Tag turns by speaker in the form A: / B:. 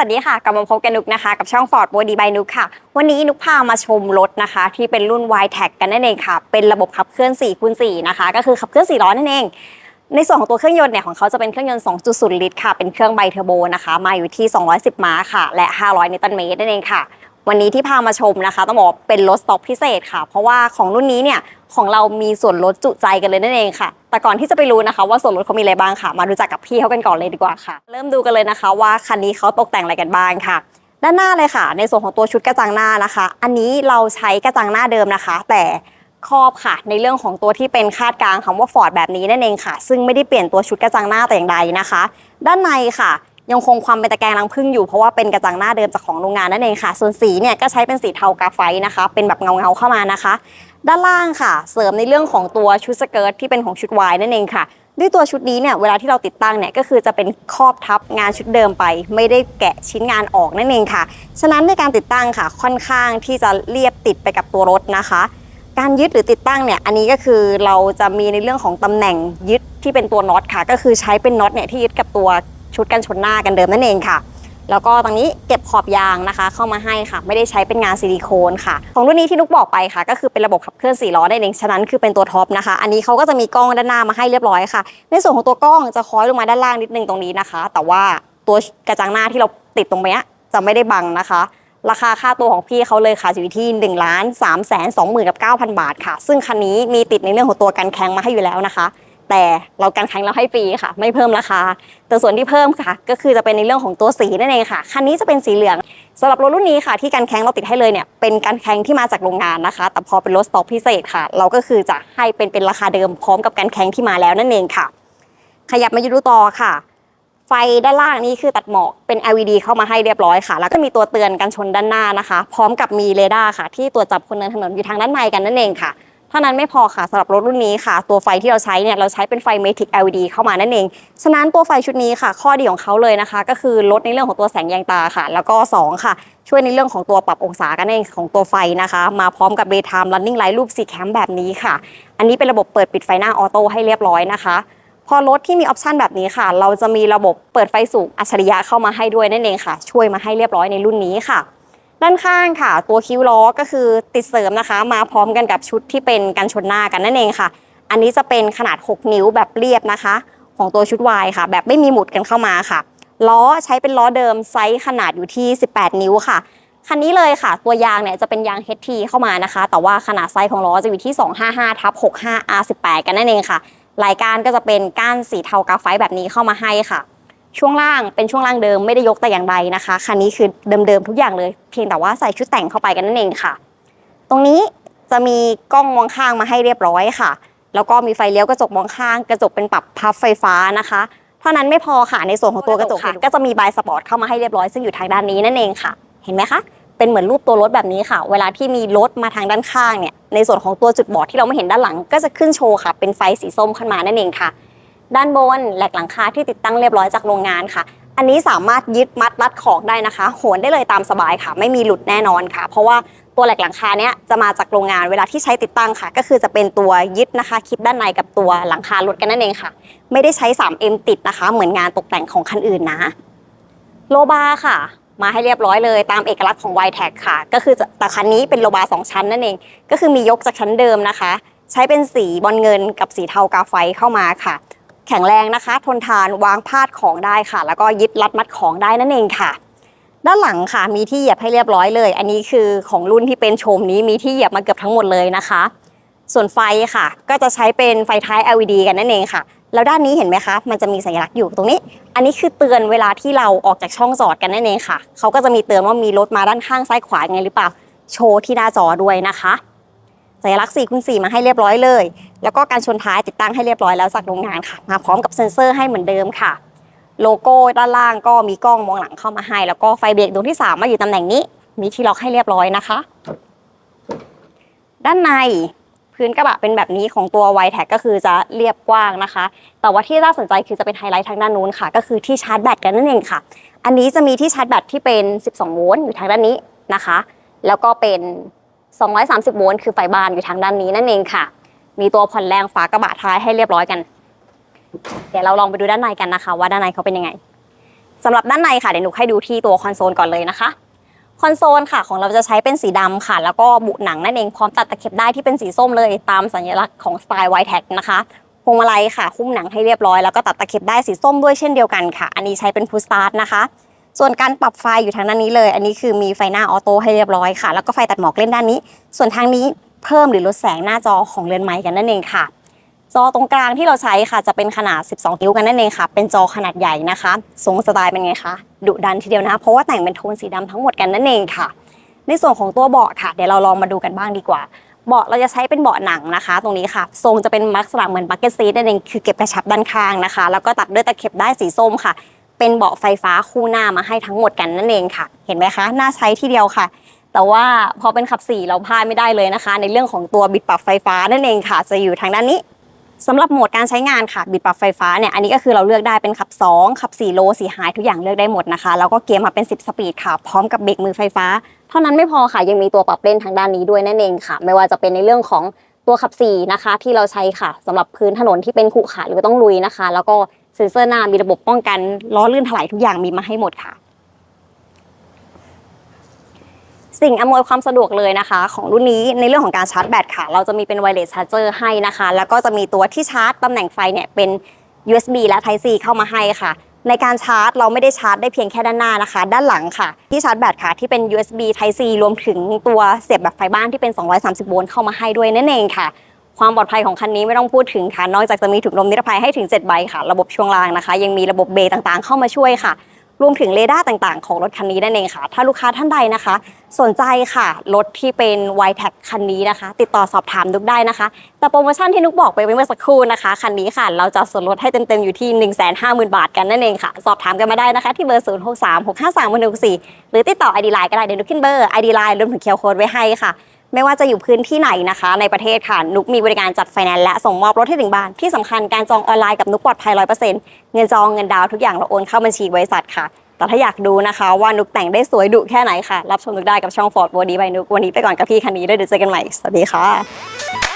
A: วัสดีค่ะ กลับมาพบกันนุกนะคะ กับช่อง Ford Body by นุกค่ะ วันนี้นุกพามาชมรถนะคะ ที่เป็นรุ่น y t e c กันนั่นเองค่ะ เป็นระบบขับเคลื่อน4คูณ4นะคะ ก็คือขับเคลื่อน4ล้อนั่นเอง ในส่วนของตัวเครื่องยนต์เนี่ยของเขาจะเป็นเครื่องยนต์ 2.0 ลิตรค่ะ เป็นเครื่องไบเทอร์โบนะคะ มาอยู่ที่ 210 ม้าค่ะ และ 500 นิวตันเมตรนั่นเองค่ะ วันนี้ที่พามาชมนะคะ ต้องบอกว่าเป็นรถสต็อกพิเศษค่ะ เพราะว่าของรุ่นนี้เนี่ยของเรามีส่วนลดจุใจกันเลยนั่นเองค่ะ แต่ก่อนที่จะไปรู้นะคะ ว่าส่วนลดเขามีอะไรบ้างค่ะ มารู้จักกับพี่เขากันก่อนเลยดีกว่าค่ะ เริ่มดูกันเลยนะคะ ว่าคันนี้เขาตกแต่งอะไรกันบ้างค่ะ ด้านหน้าเลยค่ะ ในส่วนของตัวชุดกระจังหน้านะคะ อันนี้เราใช้กระจังหน้าเดิมนะคะ แต่ครอบค่ะ ในเรื่องของตัวที่เป็นคาดกลางคำว่าฟอร์ดแบบนี้นั่นเองค่ะ ซึ่งไม่ได้เปลี่ยนตัวชุดกระจังหน้าแต่อย่างใดนะคะ ด้านในค่ะ ยังคงความเป็นตะแกรงรังผึ้งอยู่เพราะว่าเป็นกระจังหน้าเดิมจากของโรงงานนั่นเองค่ะ ส่วนสีเนี่ยก็ใช้เป็นสีเทากราไฟต์นะคะ เป็นแบบเงาๆเข้ามานะคะ ด้านล่างค่ะ เสริมในเรื่องของตัวชุดสเกิร์ตที่เป็นของชุดวายนั่นเองค่ะ ด้วยตัวชุดนี้เนี่ยเวลาที่เราติดตั้งเนี่ยก็คือจะเป็นครอบทับงานชุดเดิมไป ไม่ได้แกะชิ้นงานออกนั่นเองค่ะ ฉะนั้นในการติดตั้งค่ะค่อนข้างที่จะเรียบติดไปกับตัวรถนะคะการยึดหรือติดตั้งเนี่ยอันนี้ก็คือเราจะมีในเรื่องของตำแหน่งยึดที่เป็นตัวน็อตค่ะ ก็คือใช้เป็นน็อตเนี่ยที่ยึดกับตัว ชุดกันชนหน้ากันเดิมนั่นเองค่ะ แล้วก็ตรงนี้เก็บขอบยางนะคะ เข้ามาให้ค่ะ ไม่ได้ใช้เป็นงานซิลิโคนค่ะ ของรุ่นนี้ที่นุกบอกไปค่ะ ก็คือเป็นระบบขับเคลื่อน4ล้อได้เองฉะนั้นคือเป็นตัวท็อปนะคะ อันนี้เขาก็จะมีกล้องด้านหน้ามาให้เรียบร้อยค่ะ ในส่วนของตัวกล้องจะคล้อยลงมาด้านล่างนิดนึงตรงนี้นะคะ แต่ว่าตัวกระจังหน้าที่เราติดตรงเนี้ยจะไม่ได้บังนะคะราคาค่าตัวของพี่เขาเลยค่ะอยู่ที่1นึ่งล้านสามแสนสองหมื่นกับเก้าพันบาทค่ะ ซึ่งคันนี้มีติดในเรื่องของตัวกันแข็งมาให้อยู่แล้วนะคะ แต่เรากันแข็งเราให้ฟรีค่ะ ไม่เพิ่มราคา แต่ส่วนที่เพิ่มค่ะ ก็คือจะเป็นในเรื่องของตัวสีนั่นเองค่ะคันนี้จะเป็นสีเหลืองสำหรับรถรุ่นนี้ค่ะ ที่กันแข็งเราติดให้เลยเนี่ยเป็นกันแข็งที่มาจากโรงงานนะคะ แต่พอเป็นรถสต็อกพิเศษค่ะ เราก็คือจะให้เป็นเป็นราคาเดิมพร้อมกับกันแข็งที่มาแล้วนั่นเองค่ะ ขยับมาดูต่อค่ะไฟด้านล่างนี่คือตัดหมอกเป็น LED เข้ามาให้เรียบร้อยค่ะ แล้วก็มีตัวเตือนกันชนด้านหน้านะคะ พร้อมกับมีเรดาร์ค่ะ ที่ตรวจจับคนเดินถนนอยู่ทางด้านในกันนั่นเองค่ะ เท่านั้นไม่พอค่ะสำหรับรถรุ่นนี้ค่ะ ตัวไฟที่เราใช้เนี่ยเราใช้เป็นไฟ Matic LED เข้ามานั่นเอง ฉะนั้นตัวไฟชุดนี้ค่ะ ข้อดีของเขาเลยนะคะ ก็คือลดในเรื่องของตัวแสงแยงตาค่ะ แล้วก็สองค่ะ ช่วยในเรื่องของตัวปรับองศากันเองของตัวไฟนะคะ มาพร้อมกับ Daytime Running Light รูปสีแคมแบบนี้ค่ะ อันนี้เป็นระบบเปิดปิดไฟหน้าออโต้ให้เรียบร้อยนะคะพอรถที่มีออปชันแบบนี้ค่ะ เราจะมีระบบเปิดไฟสูงอัจฉริยะเข้ามาให้ด้วยนั่นเองค่ะ ช่วยมาให้เรียบร้อยในรุ่นนี้ค่ะ ด้านข้างค่ะ ตัวคิ้วล้อก็คือติดเสริมนะคะ มาพร้อมกันกับชุดที่เป็นกันชนหน้ากันนั่นเองค่ะ อันนี้จะเป็นขนาด 6 นิ้วแบบเรียบนะคะ ของตัวชุดวายค่ะ แบบไม่มีหมุดกันเข้ามาค่ะ ล้อใช้เป็นล้อเดิมไซส์ขนาดอยู่ที่ 18 นิ้วค่ะคันนี้เลยค่ะ ตัวยางเนี่ยจะเป็นยาง HT เข้ามานะคะ แต่ว่าขนาดไซส์ของล้อจะอยู่ที่ 255ทับ65 R18 กันนั่นเองค่ะรายการก็จะเป็นก้านสีเทากาไฟแบบนี้เข้ามาให้ค่ะ ช่วงล่างเป็นช่วงล่างเดิมไม่ได้ยกแต่อย่างใดนะคะคันนี้คือเดิมๆทุกอย่างเลย เพียงแต่ว่าใส่ชุดแต่งเข้าไปกันนั่นเองค่ะ ตรงนี้จะมีกล้องมองข้างมาให้เรียบร้อยค่ะ แล้วก็มีไฟเลี้ยวกระจกมองข้าง กระจกเป็นปรับพับไฟฟ้านะคะเท่านั้นไม่พอค่ะในส่วนของตัวกระจกค่ะก็จะมีบายสปอร์ตเข้ามาให้เรียบร้อยซึ่งอยู่ทางด้านนี้นั่นเองค่ะ เห็นไหมคะเป็นเหมือนรูปตัวรถแบบนี้ค่ะ เวลาที่มีรถมาทางด้านข้างเนี่ยในส่วนของตัวจุดบอดที่เราไม่เห็นด้านหลัง ก็จะขึ้นโชว์ค่ะ เป็นไฟสีส้มขึ้นมานั่นเองค่ะ ด้านบนแหลกหลังคาที่ติดตั้งเรียบร้อยจากโรงงานค่ะ อันนี้สามารถยึดมัดรัดของได้นะคะ โหนได้เลยตามสบายค่ะ ไม่มีหลุดแน่นอนค่ะ เพราะว่าตัวแหลกหลังคาเนี้ยจะมาจากโรงงานเวลาที่ใช้ติดตั้งค่ะ ก็คือจะเป็นตัวยึดนะคะคลิปด้านในกับตัวหลังคารถกันนั่นเองค่ะ ไม่ได้ใช้ 3M ติดนะคะ เหมือนงานตกแต่งของคันอื่นนะ โลบาร์ค่ะมาให้เรียบร้อยเลยตามเอกลักษณ์ของ y t e c ค่ะ ก็คือจะแต่คันนี้เป็นโลบาร์สองชั้นนั่นเอง ก็คือมียกจากชั้นเดิมนะคะ ใช้เป็นสีบอลเงินกับสีเทากาไฟเข้ามาค่ะ แข็งแรงนะคะ ทนทานวางพาดของได้ค่ะ แล้วก็ยึดรัดมัดของได้นั่นเองค่ะ ด้านหลังค่ะมีที่เหยียบให้เรียบร้อยเลย อันนี้คือของรุ่นที่เป็นโฉมนี้มีที่เหยียบมาเกือบทั้งหมดเลยนะคะ ส่วนไฟค่ะ ก็จะใช้เป็นไฟท้าย LED กันนั่นเองค่ะแล้วด้านนี้เห็นไหมคะ มันจะมีสัญลักษณ์อยู่ตรงนี้ อันนี้คือเตือนเวลาที่เราออกจากช่องจอดกันนั่นเองค่ะ เขาก็จะมีเตือนว่ามีรถมาด้านข้างซ้ายขวายังไงหรือเปล่า โชว์ที่หน้าจอด้วยนะคะ สัญลักษณ์4คูณ4มาให้เรียบร้อยเลย แล้วก็การชนท้ายติดตั้งให้เรียบร้อยแล้วจากโรงงานค่ะ มาพร้อมกับเซ็นเซอร์ให้เหมือนเดิมค่ะ โลโก้ด้านล่างก็มีกล้องมองหลังเข้ามาให้ แล้วก็ไฟเบรกดวงที่ 3 มาอยู่ตำแหน่งนี้ มีที่ล็อกให้เรียบร้อยนะคะ ด้านในพื้นกระบะเป็นแบบนี้ของตัว y t e c ก็คือจะเรียบกว้างนะคะ แต่ว่าที่น่าสนใจคือจะเป็นไฮไลท์ทางด้านนู้นค่ะ ก็คือที่ชาร์จแบตกันนั่นเองค่ะ อันนี้จะมีที่ชาร์จแบตที่เป็น 12 โวลต์อยู่ทางด้านนี้นะคะ แล้วก็เป็น 230 โวลต์คือไฟบ้านอยู่ทางด้านนี้นั่นเองค่ะ มีตัวผ่อนแรงฝากระบะท้ายให้เรียบร้อยกัน เดี๋ยวเราลองไปดูด้านในกันนะคะ ว่าด้านในเขาเป็นยังไงสำหรับด้านในค่ะเดี๋ยวหนุกให้ดูที่ตัวคอนโซลก่อนเลยนะคะคอนโซลค่ะของเราจะใช้เป็นสีดำค่ะ แล้วก็บุหนังนั่นเองพร้อมตัดตะเข็บได้ที่เป็นสีส้มเลยตามสัญลักษณ์ของสไตล์ไวแท็กนะคะพวงมาลัยค่ะหุ้มหนังให้เรียบร้อยแล้วก็ตัดตะเข็บได้สีส้มด้วยเช่นเดียวกันค่ะ อันนี้ใช้เป็นพุสตาร์ทนะคะ ส่วนการปรับไฟอยู่ทางด้านนี้เลย อันนี้คือมีไฟหน้าออโต้ให้เรียบร้อยค่ะ แล้วก็ไฟตัดหมอกเล่นด้านนี้ ส่วนทางนี้เพิ่มหรือลดแสงหน้าจอของเรือนไม้กันนั่นเองค่ะ จอตรงกลางที่เราใช้ค่ะจะเป็นขนาด 12 นิ้วกันนั่นเองค่ะ เป็นจอขนาดใหญ่นะคะทรงสไตล์เป็นไงคะดุดันทีเดียวนะ เพราะว่าแต่งเป็นโทนสีดำทั้งหมดกันนั่นเองค่ะ ในส่วนของตัวเบาะค่ะ เดี๋ยวเราลองมาดูกันบ้างดีกว่าเบาะเราจะใช้เป็นเบาะหนังนะคะ ตรงนี้ค่ะ ทรงจะเป็นลักษณะเหมือนบักเก็ตซีทนั่นเองคือเก็บกระชับด้านข้างนะคะ แล้วก็ตัดด้วยตะเข็บได้สีส้มค่ะ เป็นเบาะไฟฟ้าคู่หน้ามาให้ทั้งหมดกันนั่นเองค่ะ เห็นไหมคะน่าใช้ที่เดียวค่ะ แต่ว่าพอเป็นขับสี่เราพลาดไม่ได้เลยนะคะ ในเรื่องของตัวบิดปรับไฟฟ้านั่นเองค่ะ จะอยู่ทางด้านนี้สำหรับโหมดการใช้งานค่ะบิดปรับไฟฟ้าเนี่ยอันนี้ก็คือเราเลือกได้เป็นขับ 2 ขับ 4 โลสีไฮทุกอย่างเลือกได้หมดนะคะ แล้วก็เกียร์มาเป็น 10 สปีดค่ะ พร้อมกับเบรกมือไฟฟ้า เท่านั้นไม่พอค่ะยังมีตัวปรับเล่นทางด้านนี้ด้วยนั่นเองค่ะ ไม่ว่าจะเป็นในเรื่องของตัวขับ4นะคะที่เราใช้ค่ะสำหรับพื้นถนนที่เป็นขรุขระหรือต้องลุยนะคะ แล้วก็ เซ็นเซอร์หน้ามีระบบป้องกันล้อลื่นถลายทุกอย่างมีมาให้หมดค่ะ สิ่งอำนวยความสะดวกเลยนะคะ ของรุ่นนี้ในเรื่องของการชาร์จแบตค่ะ เราจะมีเป็นไวเลสชาร์เจอร์ให้นะคะ แล้วก็จะมีตัวที่ชาร์จตำแหน่งไฟเนี่ยเป็น USB และ Type C เข้ามาให้ค่ะในการชาร์จเราไม่ได้ชาร์จได้เพียงแค่ด้านหน้านะคะ ด้านหลังค่ะ ที่ชาร์จแบตค่ะที่เป็น USB Type C รวมถึงตัวเสียบแบบไฟบ้านที่เป็น 230 โวลต์เข้ามาให้ด้วยนั่นเองค่ะ ความปลอดภัยของคันนี้ไม่ต้องพูดถึงค่ะ นอกจากจะมีถุงลมนิรภัยให้ถึง 7 ใบค่ะ ระบบช่วงล่างนะคะ ยังมีระบบเบรต่างๆ เข้ามาช่วยค่ะ รวมถึงเรดาร์ต่างๆ ของรถคันนี้นั่นเองค่ะ ถ้าลูกค้าท่านใดนะคะ สนใจค่ะ รถที่เป็น y t e c คันนี้นะคะ ติดต่อสอบถามนุกได้นะคะ แต่โปรโมชั่นที่นุกบอกไปเมื่อสักครู่นะคะ คันนี้ค่ะ เราจะส่วนลดให้เต็มๆ อยู่ที่ 1 5 0 0 0 0 บาทกันนั่นเองค่ะ สอบถามกันมาได้นะคะ ที่เบอร์ 0 6 3 6 5 3 1 6 4 หรือติดต่อ ID Line ก็ได้เดี๋ยวนุกขึ้นเบอร์ ID Line รวมถึงเคียวโค้ดไว้ให้ค่ะ ไม่ว่าจะอยู่พื้นที่ไหนนะคะ ในประเทศค่ะ นุกมีบริการจัดไฟแนนซ์และส่งมอบรถให้ถึงบ้าน ที่สำคัญการจองออนไลน์กับนุกปลอดภัยร้อยเปอร์เซ็นต์เงินจองเงินดาวทุกอย่างเราโอนเข้าบัญชีบริษัทค่ะ แต่ถ้าอยากดูนะคะ ว่านุกแต่งได้สวยดุแค่ไหนค่ะ รับชมนุกได้กับช่อง Ford Body by นุกวันนี้ไปก่อนกับพี่คันนี้ด้วยเดี๋ยวเจอกันใหม่สวัสดีค่ะ